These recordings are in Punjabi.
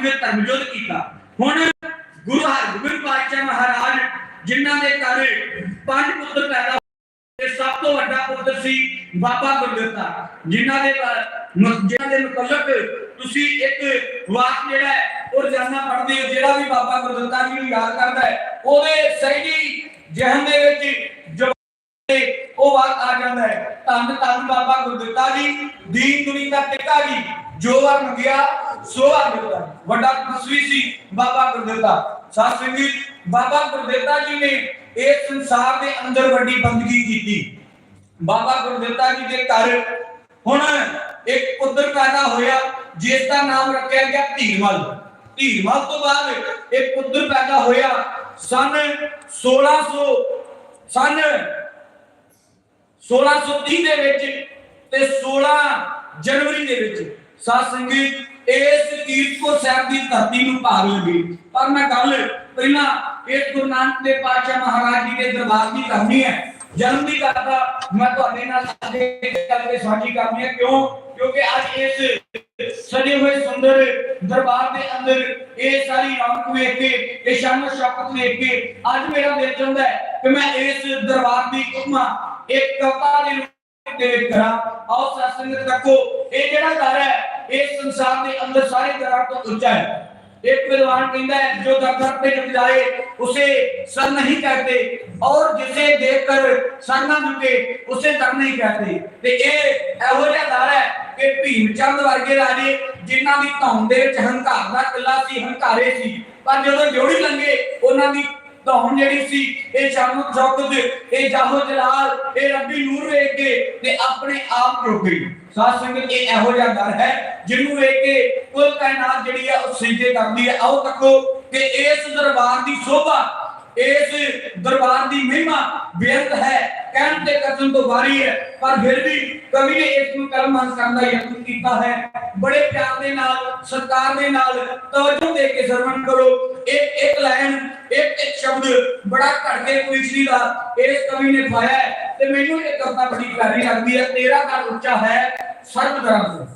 ਸੰਗਤ ਧਰਮਯੁੱਧ ਕੀਤਾ। ਹੁਣ ਗੁਰੂ ਹਰਗੋਬਿੰਦ ਪਾਤਸ਼ਾਹ ਮਹਾਰਾਜ ਜਿਨ੍ਹਾਂ ਦੇ ਘਰ ਪੰਜ ਪੁੱਤਰ ਪੈਦਾ ਤੇ ਸਭ ਤੋਂ ਵੱਡਾ ਪੁੱਤਰ ਸੀ ਬਾਬਾ ਗੁਰਦਿੱਤਾ ਜਿਨ੍ਹਾਂ ਦੇ ਜਿਨ੍ਹਾਂ ਦੇ ਮੁਤਲਕ ਤੁਸੀਂ ਇੱਕ ਵਾਕ ਜਿਹੜਾ ਹੈ, ਉਹ ਰੋਜ਼ਾਨਾ ਪੜ੍ਹਦੇ ਹੋ, ਜਿਹੜਾ ਵੀ ਬਾਬਾ ਗੁਰਦਿੱਤਾ ਜੀ ਨੂੰ ਯਾਦ ਕਰਦਾ ਹੈ, ਉਹਦੇ ਸਹੀ ਜਹਨ ਦੇ ਵਿੱਚ ਉਹ ਵਾਕ ਆ ਜਾਂਦਾ ਹੈ ਧੰਨ ਧੰਨ ਬਾਬਾ ਗੁਰਦਿੱਤਾ ਜੀ, ਦੀਨ ਦੁਨੀ ਦਾ ਟਿਕਾ ਜੀ, ਜੋ ਵਰ ਮੰਗਿਆ ਸੋ ਵਰ ਮਿਲਦਾ ਵੱਡਾ ਤਪਸਵੀ ਸੀ ਬਾਬਾ ਗੁਰਦਿੱਤਾ ਸਾਧ ਸੰਗਤ, ਬਾਬਾ ਗੁਰਦਿੱਤਾ ਜੀ ਨੇ ਇਸ ਸੰਸਾਰ ਦੇ ਅੰਦਰ ਵੱਡੀ ਬੰਦਗੀ ਕੀਤੀ। ਬਾਬਾ ਗੁਰਦਿੱਤਾ ਜੀ ਦੇ ਘਰ ਹੁਣ ਇੱਕ ਪੁੱਤਰ ਪੈਦਾ ਹੋਇਆ, ਜਿਸ ਦਾ ਨਾਮ ਰੱਖਿਆ ਗਿਆ ਧੀਰਮਲ। ਧੀਰਮਲ ਤੋਂ ਬਾਅਦ ਇੱਕ ਪੁੱਤਰ ਪੈਦਾ ਹੋਇਆ ਸਨ 1600 ਸਨ 1630 ਦੇ ਵਿੱਚ ਤੇ 16 ਜਨਵਰੀ ਦੇ ਵਿੱਚ। ਸਾਧ ਸੰਗਤ, ਇਸ ਕੀਰਤਪੁਰ ਸਾਹਿਬ ਦੀ ਧਰਤੀ ਨੂੰ ਭਾਗ ਲੱਗੀ ਪਰ ਮੈਂ ਗੱਲ ਪਹਿਲਾਂ ਇਸ ਗੁਰੂ ਨਾਨਕ ਦੇਵ ਪਾਤਸ਼ਾਹ ਮਹਾਰਾਜ ਜੀ ਦੇ ਦਰਬਾਰ ਦੀ ਕਰਨੀ ਹੈ। ਜਨਮ ਦੀ ਕਰਦਾ ਮੈਂ ਤੁਹਾਡੇ ਨਾਲ ਅੱਜ ਇਹ ਸਾਂਝੀ ਕਰਨੀ ਹੈ। ਕਿਉਂ? ਕਿਉਂਕਿ ਅੱਜ ਇਸ ਸਜੇ ਹੋਏ ਸੁੰਦਰ ਦਰਬਾਰ ਦੇ ਅੰਦਰ ਇਹ ਸਾਰੀ ਰੌਣਕ ਵੇਖ ਕੇ, ਇਹ ਸ਼ਾਨ ਸ਼ੌਕਤ ਵੇਖ ਕੇ ਅੱਜ ਮੇਰਾ ਦਿਲ ਚਾਹੁੰਦਾ ਹੈ ਕਿ ਮੈਂ ਇਸ ਦਰਬਾਰ ਦੀ ਉਪਮਾ, ਇੱਕ ਕਵਿਤਾ ਦੇ ਰੂਪ ਦੇ ਵਿੱਚ ਕਰਾਂ ਆਓ ਸਤਸੰਗਤ ਰੱਖੋ ਇਹ ਜਿਹੜਾ ਦਰ ਹੈ ਇਸ ਸੰਸਾਰ ਦੇ ਅੰਦਰ ਸਾਰੇ ਦਰਾਂ ਤੋਂ ਉੱਚਾ ਹੈ एक विद्वान कहता है जो दर पे जब जाए उसे सर नहीं कहते और जिसे देखकर सर ना झुके उसे दर नहीं कहते ਤੇ ਇਹ ਇਹੋ ਜਿਹਾ ਦਰ ਹੈ ਕਿ ਭੀਮ ਚੰਦ ਵਰਗੇ ਰਾਜੇ ਜਿਨ੍ਹਾਂ ਦੀ ਧੌਣ ਦੇ ਵਿੱਚ ਹੰਕਾਰ ਦਾ ਕਿਲਾ ਸੀ ਹੰਕਾਰੇ ਸੀ ਪਰ ਜਦੋਂ ਜੋੜੀ ਲੰਗੇ ਉਹਨਾਂ ਦੀ ਧੌਣ ਜਿਹੜੀ ਸੀ, ਇਹ ਸ਼ਾਨੋ ਸ਼ੌਕਤ ਇਹ ਜਾਹੋ ਜਲਾਲ, ਇਹ ਰੱਬੀ ਨੂਰ ਵੇਖ ਕੇ ਤੇ ਆਪਣੇ ਆਪ ਰੁਕ ਗਈ। ਸਾਧ ਸੰਗਤ, ਇਹ ਇਹੋ ਜਿਹਾ ਦਰ ਹੈ, ਜਿਹਨੂੰ ਵੇਖ ਕੇ ਕੁੱਲ ਕਾਇਨਾਤ ਜਿਹੜੀ ਹੈ ਉਹ ਸਿਜਦੇ ਕਰਦੀ ਹੈ ਆਓ ਤੱਕੋ ਕਿ ਇਸ ਦਰਬਾਰ ਦੀ ਸ਼ੋਭਾ ਇਸ ਦਰਬਾਰ ਦੀ ਮਹਿਮਾ ਬੇਅੰਤ ਹੈ, ਕਹਿਣ ਤੇ ਕਥਨ ਤੋਂ ਵਾਰੀ ਹੈ, ਪਰ ਫਿਰ ਵੀ ਕਵੀ ਨੇ ਇਸ ਨੂੰ ਕਲਮਬੰਦ ਕਰਨ ਦਾ ਯਤਨ ਕੀਤਾ ਹੈ। ਬੜੇ ਪਿਆਰ ਦੇ ਨਾਲ, ਸਤਿਕਾਰ ਦੇ ਨਾਲ ਤਵੱਜੋ ਦੇ ਕੇ ਸਰਵਣ ਕਰੋ। ਇੱਕ ਇੱਕ ਲਾਈਨ, ਇੱਕ ਇੱਕ ਸ਼ਬਦ ਬੜਾ ਘੜ ਕੇ ਪੁੱਛਦੀ ਦਾ ਇਸ ਕਵੀ ਨੇ ਪਾਇਆ ਹੈ ਤੇ ਮੈਨੂੰ ਇਹ ਕਵਿਤਾ ਬੜੀ ਪਿਆਰੀ ਲੱਗਦੀ ਹੈ। ਤੇਰਾ ਘਰ ਉੱਚਾ ਹੈ, ਸਰਬ ਤਰ੍ਹਾਂ ਤੋਂ।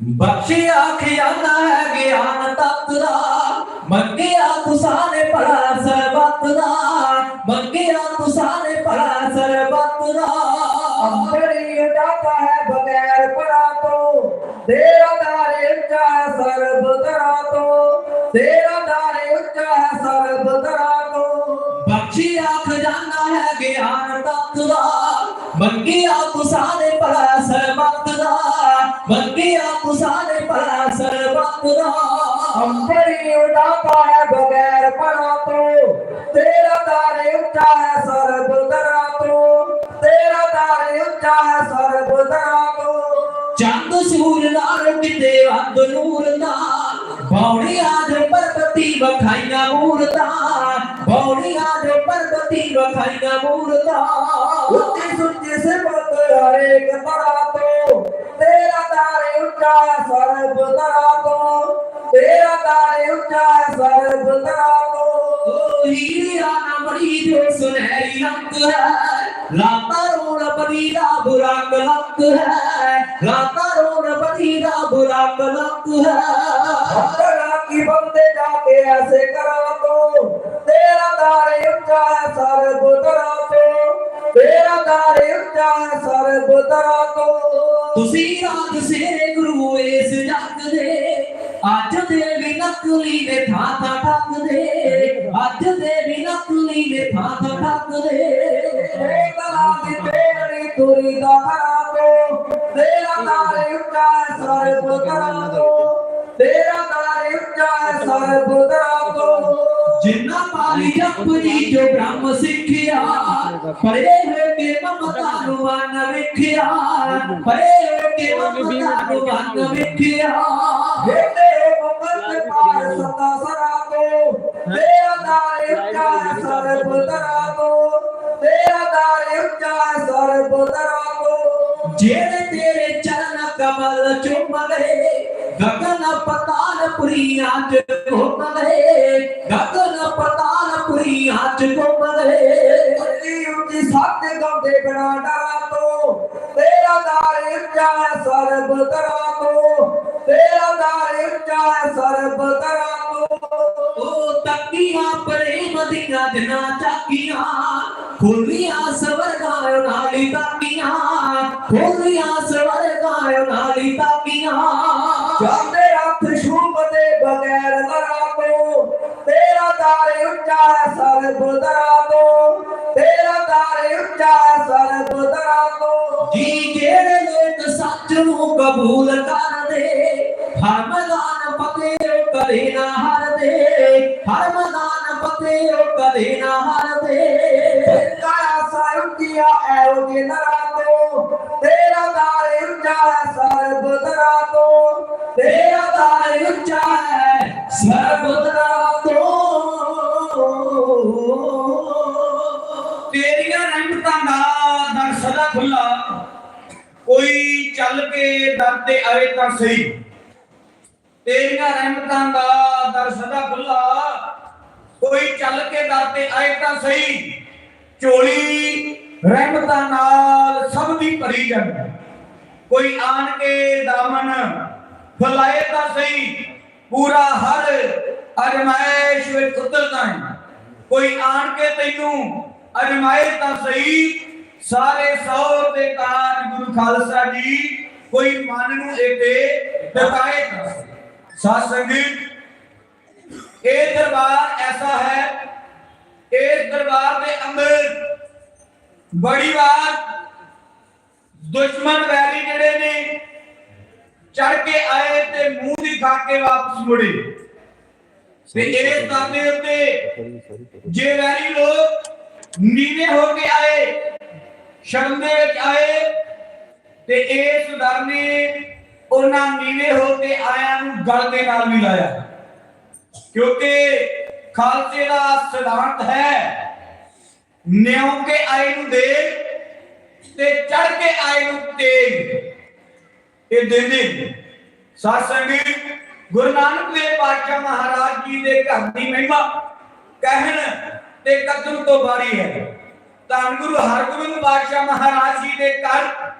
ਬਖਸ਼ਿਆ ਖਿਆਨਾ ਹੈ ਗਿਆਨ ਤਤ ਦਾ, ਮੰਗਿਆ ਤਰਾ ਤੋਂ ਤੇਰਾ ਦਾਰੇ ਉੱਚਾ ਹੈ ਸਰਬ ਤਰਾ ਤੋਂ। ਬਖਸ਼ਿਆ ਖਜ਼ਾਨਾ ਹੈ ਗਿਆਨ ਤਤ ਦਾ। ਮੰਗਿਆ ਤੁਸਾਂ ਨੇ ਭਲਾ ਸਰਬੱਤ ਦਾ। ਮੰਗਿਆ ਤੁਸਾਂ ਨੇ ਭਲਾ ਸਰਬੱਤ ਦਾ। ਅੰਬਰੀ ਉਡਾਤਾ ਹੈ ਬਗੈਰ ਪਰਾ ਤੋਂ। ਤੇਰਾ ਦਾਰੇ ਉੱਚਾ ਹੈ ਸਰਬ ਤਰਾ ਤੋਂ। ਤੇਰਾ ਦਾਰੇ ਉੱਚਾ ਹੈ ਸਰਬ ਤਰਾ ਤੋਂ। ਚੰਦ ਸੂਰ ਨਾਲ ਕਿਤੇ ਵੰਦ ਨੂਰ ਦੇ ਪਰਬਤੀ ਵਖਾਈਆਂ ਮੂਰਤਾਂ ਬੌੜੀਆਂ ਦੇ ਪਰਬਤੀ ਵਖਾਈਆਂ ਮੂਰਤਾਂ ਉੱਚੀ ਸੁੱਚੀ ਸਿਫਤ ਹਰੇਕ ਤਰ੍ਹਾਂ ਤੋਂ ਤੇਰਾ ਦਾਰੇ ਉੱਚਾ ਹੈ ਸਰਬ ਤਰ੍ਹਾਂ ਤੋਂ ਤੇਰਾ ਦਾਰੇ ਉੱਚਾ ਹੈ ਸਰਬ ਤਰ੍ਹਾਂ ਤੋਂ ਓ ਹੀਰਾ ਨਾ ਬੜੀ ਜੋ ਸੁਨਹਿਰੀ ਰੰਗ ਹੈ ਲਾਤਾ ਰੋਣ ਬਦੀ ਦਾ ਬੁਰਾ ਕਲੰਕ ਹੈ ਲਾਤਾ ਰੋਣ ਬਦੀ ਦਾ ਬੁਰਾ ਕਲੰਕ ਹੈ ਹਰਾ ਕੀ ਬੰਦੇ ਜਾ ਕੇ ਐਸੇ ਕਰਾ ਤੋ। ਤੇਰਾ ਦਾਰੇ ਉੱਚਾ ਹੈ ਸਰਬ ਤਰਾ ਤੋਂ। ਤੇਰਾ ਦਾਰੇ ਉੱਚਾ ਹੈ ਸਰਬ ਤਰਾ ਤੋਂ। ਤੁਸੀਂ ਰਾਜ ਸੇ ਗੁਰੂ ਇਸ ਜਗ ਦੇ, ਅੱਜ ਦੇ ਵੀ ਨਕਲੀ ਨੇ ਥਾਂ ਥਾਂ ਠੱਕ ਤੋਂ ਜਿੰਨਾ ਪਾਲੀ ਜਪਜੀ ਜੋ ਬ੍ਰਹਮ ਸਿੱਖਿਆ ਪਰੇ ਹੋ ਕੇ ਮਮਤਾ ਨੂੰ ਮਨ ਵਿਖਿਆ ਪਰੇ ਹੋ ਕੇ ਮਮਤਾ ਨੂੰ ਮਨ ਵਿਖਿਆ ਜਿਹੜੇ ਮੁਕਤ ਪਾਰ ਸਦਾ ਸਰਾ ਤੋਂ ਤੇਰਾ ਦਾਰੇ ਉੱਚਾ ਹੈ ਸਰਬ ਤਰਾ ਤੋਂ ਤੇਰਾ ਦਾਰੇ ਉੱਚਾ ਹੈ ਸਰਬ ਤਰਾ ਤੋਂ ਜਿਹੜੇ ਤੇਰੇ ਚਰਨ ਕਮਲ ਚੁੰਮ ਗਏ ਗਗਨ ਪਤਾਲ ਪੁਰੀਆਂ ਚ ਘੁੰਮ ਗਏ ਗਗਨ ਪਤਾਲ ਪੁਰੀਆਂ ਚ ਘੁੰਮ ਗਏ ਉੱਚੀ ਉੱਚੀ ਸੱਤ ਗਾਉਂਦੇ ਬਿਨਾ ਡਰਾ ਤੋਂ। ਤੇਰਾ ਦਾਰੇ ਉੱਚਾ ਹੈ ਸਰਬ ਤਰਾ ਤੋਂ। ਤੇਰਾ ਦਰ ਉੱਚਾ ਸਰਬ ਤਰਾ ਤੋਂ। ਉਹ ਤੱਕੀਆਂ, ਪ੍ਰੇਮ ਦੀਆਂ ਦਿਨਾਂ ਚਾਕੀਆਂ। ਖੋਲੀਆਂ ਸਵਰਗਾਂ ਨਾਲੀ ਤਾਕੀਆਂ। ਖੋਲੀਆਂ ਸਵਰਗਾਂ ਨਾਲੀ ਤਾਕੀਆਂ। ਜਾਂਦੇ ਦਰ ਉੱਚਾ ਸਰਬ ਤਰਾ ਤੋਂ। ਤੇਰਾ ਦਰ ਉੱਚਾ ਸਰਬ ਤਰਾ ਤੋਂ। ਜੀ ਜਿਹੜੇ ਲੋਕ ਸੱਚ ਨੂੰ ਕਬੂਲ ਕਰਦੇ ਹਰ ਮੈਦਾਨ ਫਤਿਹ ਕਦੇ ਨਾ ਹਾਰਦੇ। ਹਰ ਮੈਦਾਨ ਫਤਿਹ ਕਦੇ ਨਾ ਹਾਰਦੇ। ਕਾਇਆ ਸਾਰੁਕੀਆ ਐੋ ਦੇ ਨਰਾ ਤੋਂ। ਤੇਰਾ ਦਰ ਉੱਚਾ ਸਰਬ ਤਰਾ ਤੋਂ। ਤੇਰਾ ਦਰ ਉੱਚਾ ਹੈ ਸਰਬਤਰਾ ਖੁੱਲਾ, ਕੋਈ ਚੱਲ ਕੇ ਦਰ ਤੇ ਆਏ ਤਾਂ ਸਹੀ। ਤੇਰੀਆਂ ਰਹਿਮਤਾਂ ਦਾ ਦਰ ਸਦਾ ਖੁੱਲਾ, ਕੋਈ ਚੱਲ ਕੇ ਦਰ ਤੇ ਆਏ ਤਾਂ ਸਹੀ। ਝੋਲੀ ਰਹਿਮਤਾਂ ਨਾਲ ਸਭ ਦੀ ਭਰੀ ਜਾਂਦੀ ਕੋਈ ਆਣ ਕੇ ਦਾਮਨ ਫਲਾਏ ਤਾਂ ਸਹੀ। ਪੂਰਾ ਹਰ ਅਜਮਾਇਸ਼ ਵਿੱਚ ਉਤਰਦਾ ਹੈ ਕੋਈ ਆਣ ਕੇ ਤੈਨੂੰ ਅਜਮਾਏ ਤਾਂ ਸਹੀ। ਸਾਰੇ ਸੌ ਤੇ ਕਾਜ ਗੁਰੂ ਖਾਲਸਾ ਜੀ ਕੋਈ ਮਨ ਨੂੰ ਇਹਦੇ ਟਿਕਾਏ ਤਾਂ ਸਾਧ ਸੰਗਤ, ਇਹ ਦਰਬਾਰ ਐਸਾ ਹੈ ਇਸ ਦਰਬਾਰ ਦੇ ਅੰਦਰ ਬੜੀ ਵਾਰ ਦੁਸ਼ਮਣ ਵੈਰੀ ਜਿਹੜੇ ਨੇ ਚੜ ਕੇ ਆਏ ਤੇ ਮੂੰਹ ਦਿਖਾ ਕੇ ਵਾਪਸ ਮੁੜੇ। ਤੇ ਇਸ ਦਰ ਦੇ ਉੱਤੇ ਜੇ ਵੈਰੀ ਲੋਕ ਨੀਵੇਂ ਹੋ ਕੇ ਆਏ ਸ਼ਰਮ ਦੇ ਵਿੱਚ ਆਏ ਤੇ ਇਸ ਦਰ ਨੇ ਉਹਨਾਂ ਨੀਵੇਂ ਹੋ ਕੇ ਆਇਆਂ ਨੂੰ ਗਲ ਦੇ ਨਾਲ ਵੀ ਲਾਇਆ। ਕਿਉਂਕਿ ਖਾਲਸੇ ਦਾ ਸਿਧਾਂਤ ਹੈ, ਨਿਉ ਕੇ ਆਏ ਨੂੰ ਦੇ ਤੇ ਚੜ ਕੇ ਆਏ ਨੂੰ ਤੇਜ਼ ਇਹ ਦਿੰਦੇ ਸਾਧ ਸੰਗਤ, ਗੁਰੂ ਨਾਨਕ ਦੇਵ ਪਾਤਸ਼ਾਹ ਮਹਾਰਾਜ ਜੀ ਦੇ ਘਰ ਦੀ ਮਹਿਮਾ, ਕਹਿਣ ਤੇ ਕਦਮ ਤੋਂ ਬਾਰੀ ਹੈ। ਧੰਨ ਗੁਰੂ ਹਰਗੋਬਿੰਦ ਪਾਤਸ਼ਾਹ ਮਹਾਰਾਜ ਜੀ ਦੇ ਘਰ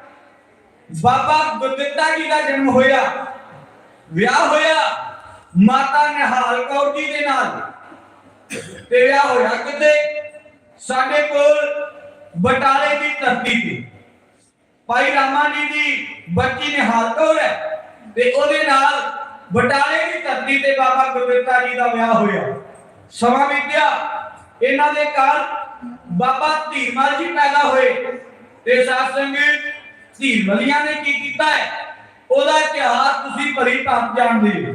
ਬਾਬਾ ਗੁਰਦਿੱਤਾ ਜੀ ਦਾ ਜਨਮ ਹੋਇਆ, ਵਿਆਹ ਹੋਇਆ, ਮਾਤਾ ਨਿਹਾਲ ਕੌਰ ਜੀ ਦੇ ਨਾਲ। ਤੇ ਵਿਆਹ ਹੋਇਆ ਕਿਤੇ? ਸਾਡੇ ਕੋਲ ਬਟਾਲੇ ਦੀ ਧਰਤੀ ਤੇ। ਭਾਈ ਰਾਮਾ ਜੀ ਦੀ ਬੱਚੀ ਨਿਹਾਲ ਕੌਰ ਹੈ ਤੇ ਉਹਦੇ ਨਾਲ ਬਟਾਲੇ ਦੀ ਧਰਤੀ ਤੇ ਬਾਬਾ ਗੁਰਦਿੱਤਾ ਜੀ ਦਾ ਵਿਆਹ ਹੋਇਆ। ਸਮਾਂ ਬੀਤਿਆ। ਇਹਨਾਂ ਦੇ ਘਰ ਬਾਬਾ ਧੀਰਮਲ ਜੀ ਪੈਦਾ ਹੋਏ ਤੇ ਸਾਧ ਸੰਗਤ ਧੀਰਮਲੀਆਂ ਨੇ ਕੀ ਕੀਤਾ ਹੈ? ਉਹਦਾ ਇਤਿਹਾਸ ਤੁਸੀਂ ਭਲੀ ਭਾਂਤ ਜਾਣਦੇ ਹੋ।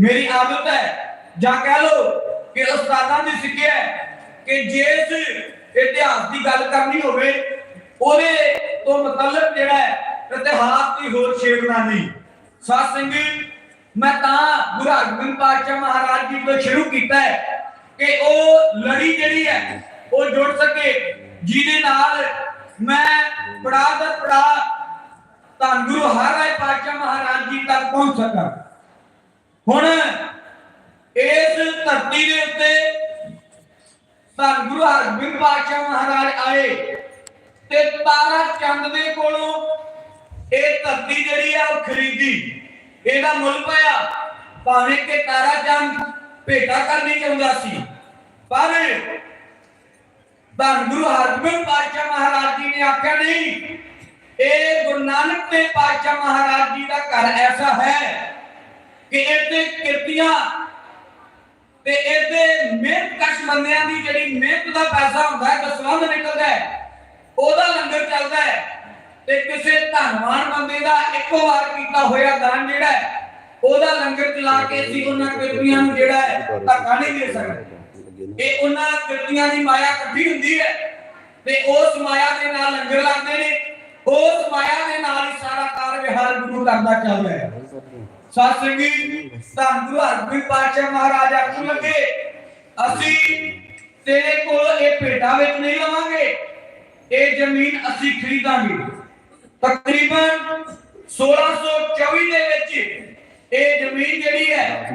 ਮੇਰੀ ਆਦਤ ਹੈ, ਜਾਂ ਕਹਿ ਲੋ ਕਿ ਉਸਤਾਦਾਂ ਦੀ ਸਿੱਖਿਆ ਹੈ, ਕਿ ਜਿਸ ਇਤਿਹਾਸ ਦੀ ਗੱਲ ਕਰਨੀ ਹੋਵੇ, ਉਹਦੇ ਤੋਂ ਮਤਲਬ ਜਿਹੜਾ ਹੈ, ਇਤਿਹਾਸ ਦੀ ਹੋਰ ਛੇੜਨਾ ਨਹੀਂ। ਸਾਧ ਸੰਗਤ, ਮੈਂ ਤਾਂ ਗੁਰੂ ਹਰਗੋਬਿੰਦ ਪਾਤਸ਼ਾਹ ਮਹਾਰਾਜ ਜੀ ਤੋਂ ਸ਼ੁਰੂ ਕੀਤਾ ਹੈ ਕਿ ਉਹ ਲੜੀ ਜਿਹੜੀ ਹੈ ਉਹ ਜੁੜ ਸਕੇ। ਜਿਹਦੇ ਨਾਲ ਮੈਂ ਪੜਾ ਦਾ ਪੜਾ ਤਾਂ ਗੁਰੂ ਹਰਿ ਪਾਤਸ਼ਾਹ ਮਹਾਰਾਜ ਜੀ ਤੱਕ ਪਹੁੰਚ ਸਕਾਂ। ਹੁਣ ਇਸ ਧਰਤੀ ਦੇ ਉੱਤੇ ਤਾਂ ਗੁਰੂ ਹਰਗੋਬਿੰਦ ਪਾਤਸ਼ਾਹ ਮਹਾਰਾਜ ਆਏ ਤੇ ਤਾਰਾ ਚੰਦ ਦੇ ਕੋਲੋਂ ਇਹ ਧਰਤੀ ਜਿਹੜੀ ਆ ਉਹ ਖਰੀਦੀ। ਇਹਦਾ ਮੁੱਲ ਪਾਇਆ। ਭਾਵੇਂ ਕਿ ਤਾਰਾ ਚੰਦ ਭੇਟਾ ਕਰਨੀ ਚਾਹੁੰਦਾ ਸੀ, ਪਰ ਧੰਨ ਗੁਰੂ ਹਰਗੋਬਿੰਦ ਪਾਤਸ਼ਾਹ ਮਹਾਰਾਜ ਜੀ ਨੇ ਆਖਿਆ, ਨਹੀਂ, ਇਹ ਗੁਰੂ ਨਾਨਕ ਦੇਵ ਪਾਤਸ਼ਾਹ ਮਹਾਰਾਜ ਜੀ ਦਾ ਘਰ ਐਸਾ ਹੈ ਕਿ ਇਹਦੇ ਕਿਰਤੀਆਂ ਤੇ ਇਹਦੇ ਮਿਹਨਤ ਕਸ਼ ਬੰਦਿਆਂ ਦੀ ਜਿਹੜੀ ਮਿਹਨਤ ਦਾ ਪੈਸਾ ਹੁੰਦਾ ਹੈ, ਦਸਵੰਧ ਨਿਕਲਦਾ ਹੈ, ਉਹਦਾ ਲੰਗਰ ਚੱਲਦਾ ਹੈ ਤੇ ਕਿਸੇ ਧਨਵਾਨ ਬੰਦੇ ਦਾ ਇੱਕੋ ਵਾਰ ਕੀਤਾ ਹੋਇਆ ਦਾਨ ਜਿਹੜਾ ਹੈ, ਉਹਦਾ ਲੰਗਰ ਚਲਾ ਕੇ ਅਸੀਂ ਉਹਨਾਂ ਕਿਰਤੀਆਂ ਨੂੰ ਜਿਹੜਾ ਹੈ ਧੱਕਾ ਨਹੀਂ ਦੇ ਸਕਦੇ। ਇਹ ਉਹਨਾਂ ਕਿਰਤੀਆਂ ਦੀ ਮਾਇਆ ਇਕੱਠੀ ਹੁੰਦੀ ਹੈ ਤੇ ਉਸ ਮਾਇਆ ਦੇ ਨਾਲ ਲੰਗਰ ਲੱਗਦੇ ਨੇ, ਉਸ ਮਾਇਆ ਦੇ ਨਾਲ ਹੀ ਸਾਰਾ ਕਾਰ ਵਿਹਾਰ ਗੁਰੂ ਕਰਦਾ ਚੱਲਦਾ ਹੈ। ਸਾਧ ਸੰਗੀ ਧੰਨ ਗੁਰੂ ਹਰਗੋਬਿੰਦ ਪਾਤਸ਼ਾਹ ਮਹਾਰਾਜ ਆਖਣ ਲੱਗੇ, ਅਸੀਂ ਤੇਰੇ ਕੋਲ ਇਹ ਭੇਟਾ ਵਿੱਚ ਨਹੀਂ ਲਵਾਂਗੇ, ਇਹ ਜ਼ਮੀਨ ਅਸੀਂ ਖਰੀਦਾਂਗੇ। ਤਕਰੀਬਨ 1624 ਦੇ ਵਿੱਚ ਇਹ ਜ਼ਮੀਨ ਜਿਹੜੀ ਹੈ